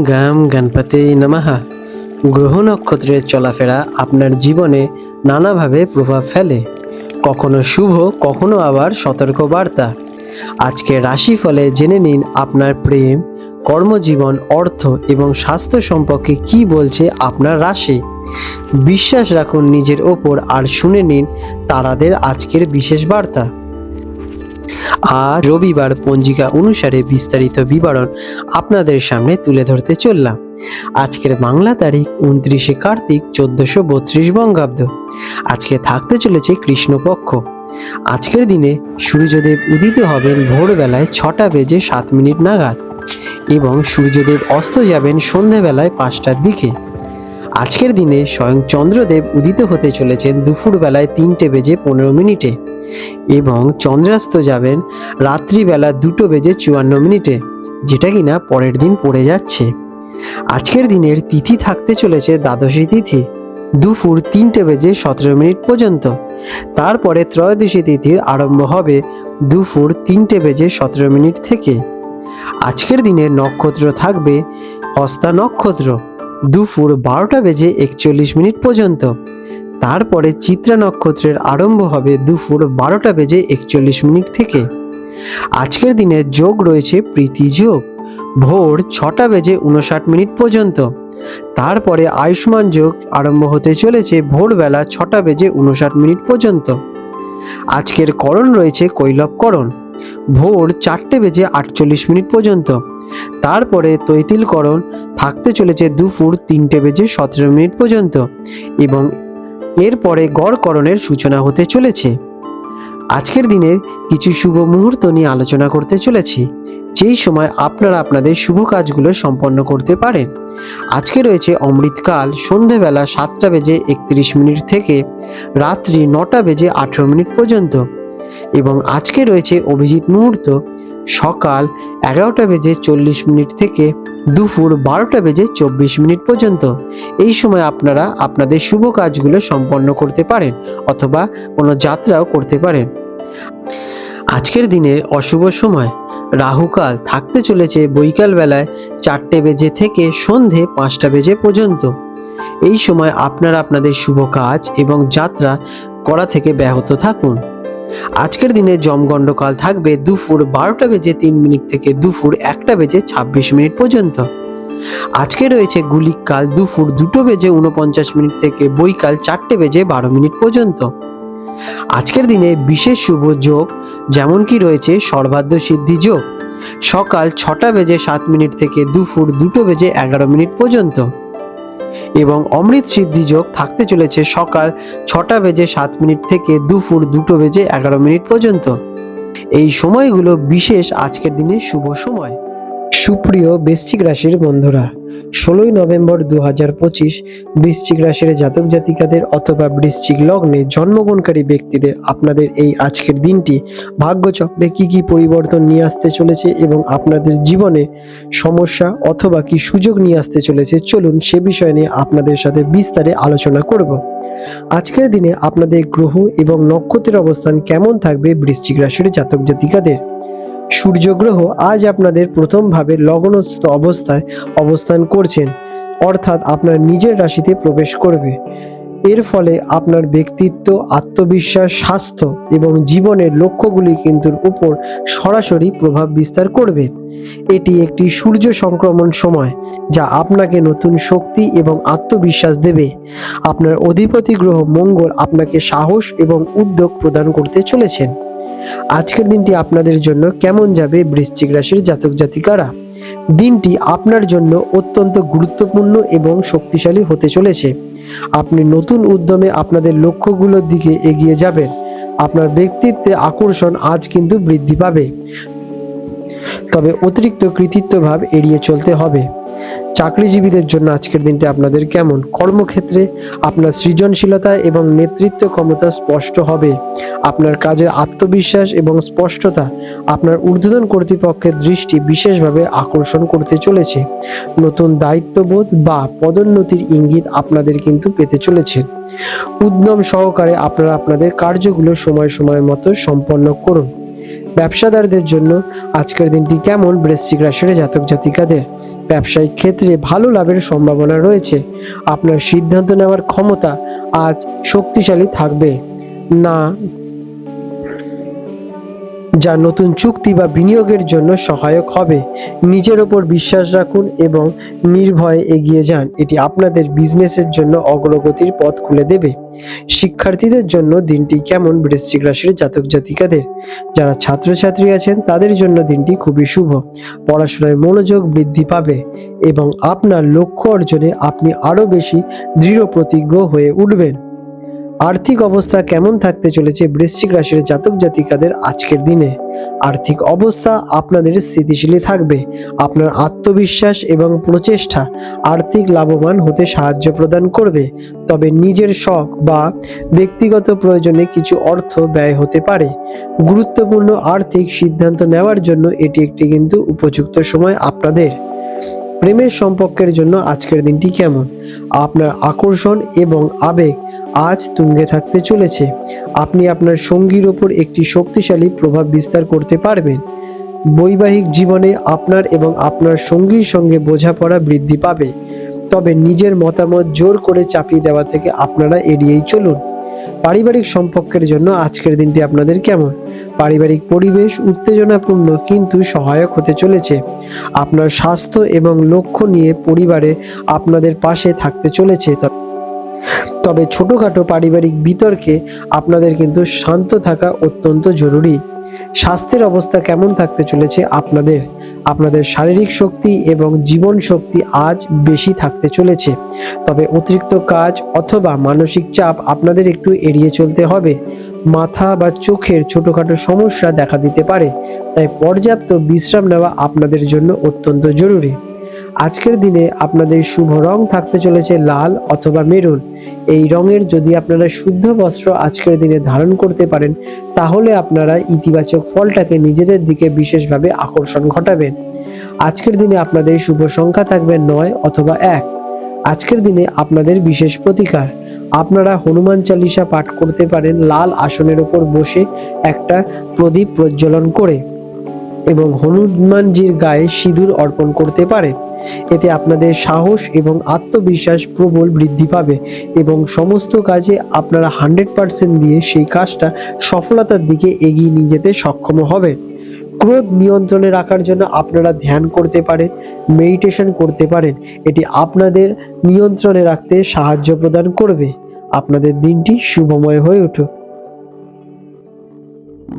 গাম গণপতি নমাহা গ্রহ নক্ষত্রের চলাফেরা আপনার জীবনে নানাভাবে প্রভাব ফেলে। কখনো শুভ, কখনো আবার সতর্ক বার্তা আজকে রাশিফলে জেনে নিন আপনার প্রেম, কর্মজীবন, অর্থ এবং স্বাস্থ্য সম্পর্কে কি বলছে আপনার রাশি। বিশ্বাস রাখুন নিজের ওপর আর শুনে নিন তারাদের আজকের বিশেষ বার্তা। আজ রবিবার পঞ্জিকা অনুসারে বিস্তারিত বিবরণ আপনাদের সামনে তুলে ধরতে চললাম। আজকের বাংলা তারিখ উনত্রিশে কার্তিক চোদ্দশো বত্রিশ বঙ্গাব্দ। আজকে থাকতে চলেছে কৃষ্ণপক্ষ। আজকের দিনে সূর্যদেব উদিত হবেন ভোরবেলায় ছটা বেজে সাত মিনিট নাগাদ এবং সূর্যদেব অস্ত যাবেন সন্ধেবেলায় পাঁচটার দিকে। আজকের দিনে স্বয়ং চন্দ্রদেব উদিত হতে চলেছেন দুপুরবেলায় তিনটে বেজে পনেরো মিনিটে এবং চন্দ্রাস্ত যাবেন রাত্রিবেলা দুটো বেজে চুয়ান্ন মিনিটে, যেটা কিনা পরের দিন পড়ে যাচ্ছে। আজকের দিনের তিথি থাকতে চলেছে দ্বাদশী তিথি, দুপুর তিনটে বেজে সতেরো মিনিট পর্যন্ত। তারপরে ত্রয়োদশী তিথির আরম্ভ হবে দুপুর তিনটে বেজে সতেরো মিনিট থেকে। আজকের দিনের নক্ষত্র থাকবে হস্তা নক্ষত্র। দুপুর বারোটা বেজে একচল্লিশ মিনিট পর্যন্ত। তারপরে চিত্রা নক্ষত্রের আরম্ভ হবে দুপুর বারোটা বেজে একচল্লিশ মিনিট থেকে। আজকের দিনে যোগ রয়েছে প্রীতি যোগ। ভোর ছটা বেজে উনষাট মিনিট পর্যন্ত। তারপরে আয়ুষ্মান যোগ আরম্ভ হতে চলেছে ভোরবেলা ছটা বেজে উনষাট মিনিট পর্যন্ত। আজকের করণ রয়েছে কৈলবকরণ ভোর চারটে বেজে আটচল্লিশ মিনিট পর্যন্ত। তারপরে তৈতিলকরণ থাকতে চলেছে দুপুর তিনটে বেজে সতেরো মিনিট পর্যন্ত এবং এরপরে গড়করণের সূচনা হতে চলেছে। আজকের দিনের কিছু শুভ মুহূর্ত নিয়ে আলোচনা করতে চলেছি। যেই সময় আপনারা আপনাদের শুভ কাজগুলো সম্পন্ন করতে পারেন। আজকে রয়েছে অমৃতকাল, সন্ধেবেলা সাতটা বেজে একত্রিশ মিনিট থেকে রাত্রি নটা বেজে আঠেরো মিনিট পর্যন্ত এবং আজকে রয়েছে অভিজিৎ মুহূর্ত সকাল এগারোটা বেজে চল্লিশ মিনিট থেকে দুপুর বারোটা বেজে চব্বিশ মিনিট পর্যন্ত। এই সময় আপনারা আপনাদের শুভ কাজগুলো সম্পন্ন করতে পারেন অথবা কোনো যাত্রাও করতে পারেন। আজকের দিনের অশুভ সময়। রাহুকাল থাকতে চলেছে বৈকাল বেলায় চারটে বেজে থেকে সন্ধে পাঁচটা বেজে পর্যন্ত। এই সময় আপনারা আপনাদের শুভ কাজ এবং যাত্রা করা থেকে ব্যাহত থাকুন। আজকের দিনে জমগণ্ডকাল থাকবে দুপুর বারোটা বেজে তিন মিনিট থেকে দুপুর একটা বেজে ছাব্বিশ মিনিট পর্যন্ত। আজকে রয়েছে গুলিক কাল দুপুর দুটো বেজে উনপঞ্চাশ মিনিট থেকে বৈকাল চারটে বেজে বারো মিনিট পর্যন্ত। আজকের দিনে বিশেষ শুভ যোগ যেমন কি রয়েছে সর্বাধ্য সিদ্ধি যোগ। সকাল ছটা বেজে সাত মিনিট থেকে দুপুর দুটো বেজে এগারো মিনিট পর্যন্ত। এবং অমৃত সিদ্ধি যোগ থাকতে চলেছে সকাল ছটা বেজে সাত মিনিট থেকে দুপুর দুটো বেজে এগারো মিনিট পর্যন্ত। এই সময়গুলো বিশেষ আজকের দিনে শুভ সময়। সুপ্রিয় বৃশ্চিক রাশির বন্ধুরা, ষোলোই নভেম্বর দু হাজার পঁচিশ বৃশ্চিক রাশির জাতক জাতিকাদের অথবা বৃশ্চিক লগ্নে জন্মগ্রহণকারী ব্যক্তিদের আপনাদের এই আজকের দিনটি ভাগ্যচক্রে কি কি পরিবর্তন নিয়ে আসতে চলেছে এবং আপনাদের জীবনে সমস্যা অথবা কি সুযোগ নিয়ে আসতে চলেছে, চলুন সে বিষয় নিয়ে আপনাদের সাথে বিস্তারে আলোচনা করব। আজকের দিনে আপনাদের গ্রহ এবং নক্ষত্রের অবস্থান কেমন থাকবে বৃশ্চিক রাশির জাতক জাতিকাদের? সূর্যগ্রহ আজ আপনাদের প্রথমভাবে লগ্নস্থ অবস্থায় অবস্থান করছেন, অর্থাৎ আপনার নিজের রাশিতে প্রবেশ করবে। এর ফলে আপনার ব্যক্তিত্ব, আত্মবিশ্বাস, স্বাস্থ্য এবং জীবনের লক্ষ্যগুলি কিন্তু উপর সরাসরি প্রভাব বিস্তার করবে। এটি একটি সূর্য সংক্রমণ সময়, যা আপনাকে নতুন শক্তি এবং আত্মবিশ্বাস দেবে। আপনার অধিপতি গ্রহ মঙ্গল আপনাকে সাহস এবং উদ্যোগ প্রদান করতে চলেছেন। আজকের দিনটি আপনাদের জন্য কেমন যাবে বৃশ্চিক রাশির জাতক জাতিকারা? দিনটি আপনার জন্য অত্যন্ত গুরুত্বপূর্ণ এবং শক্তিশালী হতে চলেছে। আপনি নতুন উদ্যমে আপনাদের লক্ষ্যগুলোর দিকে এগিয়ে যাবেন। আপনার ব্যক্তিত্বে আকর্ষণ আজ কিন্তু বৃদ্ধি পাবে। তবে অতিরিক্ত কৃতিত্ব ভাব এড়িয়ে চলতে হবে। চাকরিজীবীদের জন্য আজকের দিনটি আপনাদের কেমন? কর্মক্ষেত্রে আপনার সৃজনশীলতা এবং নেতৃত্ব ক্ষমতা স্পষ্ট হবে। আপনার কাজের আত্মবিশ্বাস এবং স্পষ্টতা আপনার ঊর্ধ্বতন কর্তৃপক্ষের দৃষ্টি বিশেষভাবে আকর্ষণ করতে চলেছে। নতুন দায়িত্ববোধ বা পদোন্নতির ইঙ্গিত আপনাদের কিন্তু পেতে চলেছে। উদ্যম সহকারে আপনারা আপনাদের কার্যগুলো সময় সময় মতো সম্পন্ন করুন। ব্যবসাদারদের জন্য আজকের দিনটি কেমন? বৃশ্চিক রাশির জাতক জাতিকাদের ব্যবসায়িক ক্ষেত্রে ভালো লাভের সম্ভাবনা রয়েছে। আপনার সিদ্ধান্ত নেওয়ার ক্ষমতা আজ শক্তিশালী থাকবে। না যা নতুন চুক্তি বা বিনিয়োগের জন্য সহায়ক হবে। নিজের ওপর বিশ্বাস রাখুন এবং নির্ভয়ে এগিয়ে যান। এটি আপনাদের বিজনেসের জন্য অগ্রগতির পথ খুলে দেবে। শিক্ষার্থীদের জন্য দিনটি কেমন বৃশ্চিক রাশির জাতক জাতিকাদের? যারা ছাত্রছাত্রী আছেন, তাদের জন্য দিনটি খুবই শুভ। পড়াশোনায় মনোযোগ বৃদ্ধি পাবে এবং আপনার লক্ষ্য অর্জনে আপনি আরও বেশি দৃঢ় প্রতিজ্ঞ হয়ে উঠবেন। আর্থিক অবস্থা কেমন থাকতে চলেছে বৃশ্চিক রাশির জাতক জাতিকাদের আজকের দিনে? আর্থিক অবস্থা আপনাদের স্থিতিশীলই থাকবে। আপনার আত্মবিশ্বাস এবং প্রচেষ্টা আর্থিক লাভবান হতে সাহায্য প্রদান করবে। তবে নিজের শখ বা ব্যক্তিগত প্রয়োজনে কিছু অর্থ ব্যয় হতে পারে। গুরুত্বপূর্ণ আর্থিক সিদ্ধান্ত নেওয়ার জন্য এটি একটি কিন্তু উপযুক্ত সময় আপনাদের। প্রেমের সম্পর্কের জন্য আজকের দিনটি কেমন? আপনার আকর্ষণ এবং আবেগ আজ তুঙ্গে থাকতে চলেছে। আপনি আপনার সঙ্গীর ওপর একটি শক্তিশালী প্রভাব বিস্তার করতে পারবেন। বৈবাহিক জীবনে আপনার এবং আপনার সঙ্গীর সঙ্গে বোঝাপড়া বৃদ্ধি পাবে। তবে নিজের মতামত জোর করে চাপিয়ে দেওয়া থেকে আপনারা এড়িয়েই চলুন। পারিবারিক সম্পর্কের জন্য আজকের দিনটি আপনাদের কেমন? পারিবারিক পরিবেশ উত্তেজনাপূর্ণ কিন্তু সহায়ক হতে চলেছে। আপনার স্বাস্থ্য এবং লক্ষ্য নিয়ে পরিবারে আপনাদের পাশে থাকতে চলেছে। তবে ছোটোখাটো পারিবারিক বিতর্কে আপনাদের কিন্তু শান্ত থাকা অত্যন্ত জরুরি। স্বাস্থ্যের অবস্থা কেমন থাকতে চলেছে আপনাদের? আপনাদের শারীরিক শক্তি এবং জীবন শক্তি আজ বেশি থাকতে চলেছে। তবে অতিরিক্ত কাজ অথবা মানসিক চাপ আপনাদের একটু এড়িয়ে চলতে হবে। মাথা বা চোখের ছোটোখাটো সমস্যা দেখা দিতে পারে। তাই পর্যাপ্ত বিশ্রাম নেওয়া আপনাদের জন্য অত্যন্ত জরুরি। আজকের দিনে আপনাদের শুভ রং থাকতে চলেছে লাল অথবা মেরুন। এই রঙের যদি আপনারা শুদ্ধ বস্ত্র আজকের দিনে ধারণ করতে পারেন, তাহলে আপনারা ইতিবাচক ফলটাকে নিজেদের দিকে বিশেষভাবে আকর্ষণ ঘটাবেন। আজকের দিনে আপনাদের শুভ সংখ্যা থাকবে নয় অথবা এক। আজকের দিনে আপনাদের বিশেষ প্রতিকার। আপনারা হনুমান চালিসা পাঠ করতে পারেন লাল আসনের ওপর বসে একটা প্রদীপ প্রজ্বলন করে এবং হনুমানজির গায়ে সিঁদুর অর্পণ করতে পারে। এতে আপনাদের সাহস এবং আত্মবিশ্বাস প্রবল বৃদ্ধি পাবে এবং সমস্ত কাজে আপনারা হান্ড্রেড পার্সেন্ট দিয়ে সেই কাজটা সফলতার দিকে এগিয়ে নিয়ে যেতে সক্ষম হবেন। ক্রোধ নিয়ন্ত্রণে রাখার জন্য আপনারা ধ্যান করতে পারেন, মেডিটেশন করতে পারেন। এটি আপনাদের নিয়ন্ত্রণে রাখতে সাহায্য প্রদান করবে। আপনাদের দিনটি শুভময় হয়ে উঠুক।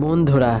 বন্ধুরা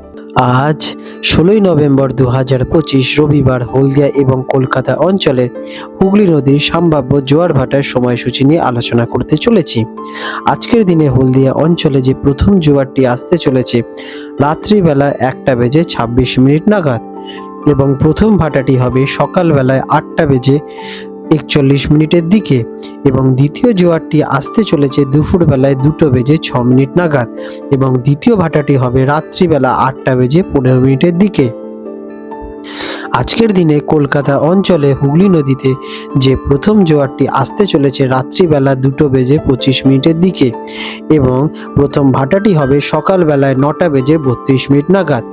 আজ ষোলোই নভেম্বর দু হাজার পঁচিশ রবিবার হলদিয়া এবং কলকাতা অঞ্চলের হুগলি নদীর সম্ভাব্য জোয়ার ভাটার সময়সূচি নিয়ে আলোচনা করতে চলেছি। আজকের দিনে হলদিয়া অঞ্চলে যে প্রথম জোয়ারটি আসতে চলেছে, রাত্রিবেলা একটা বেজে ছাব্বিশ মিনিট নাগাদ এবং প্রথম ভাটাটি হবে সকালবেলায় আটটা বেজে একচল্লিশ মিনিটের দিকে এবং দ্বিতীয় জোয়ারটি আসতে চলেছে দুপুরবেলায় দুটো বেজে ছ মিনিট নাগাদ এবং দ্বিতীয় ভাটাটি হবে রাত্রিবেলা আটটা বেজে পনেরো মিনিটের দিকে। আজকের দিনে কলকাতা অঞ্চলে হুগলি নদীতে যে প্রথম জোয়ারটি আসতে চলেছে রাত্রিবেলা দুটো বেজে পঁচিশ মিনিটের দিকে এবং প্রথম ভাটাটি হবে সকালবেলায় নটা বেজে বত্রিশ মিনিট নাগাদ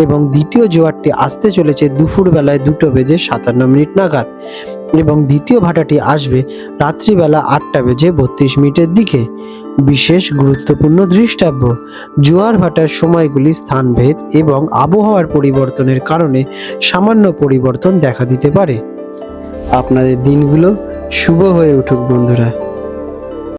এবং দ্বিতীয় জোয়ারটি আসতে চলেছে দুপুরবেলায় দুটো বেজে সাতান্ন মিনিট নাগাদ। এবং দ্বিতীয় ভাটাটি আসবে রাত্রিবেলা আটটা বেজে বত্রিশ মিনিটের দিকে। বিশেষ গুরুত্বপূর্ণ দৃষ্টাব্য, জোয়ার ভাটার সময়গুলি স্থানভেদ এবং আবহাওয়ার পরিবর্তনের কারণে সামান্য পরিবর্তন দেখা দিতে পারে। আপনাদের দিনগুলো শুভ হয়ে উঠুক বন্ধুরা।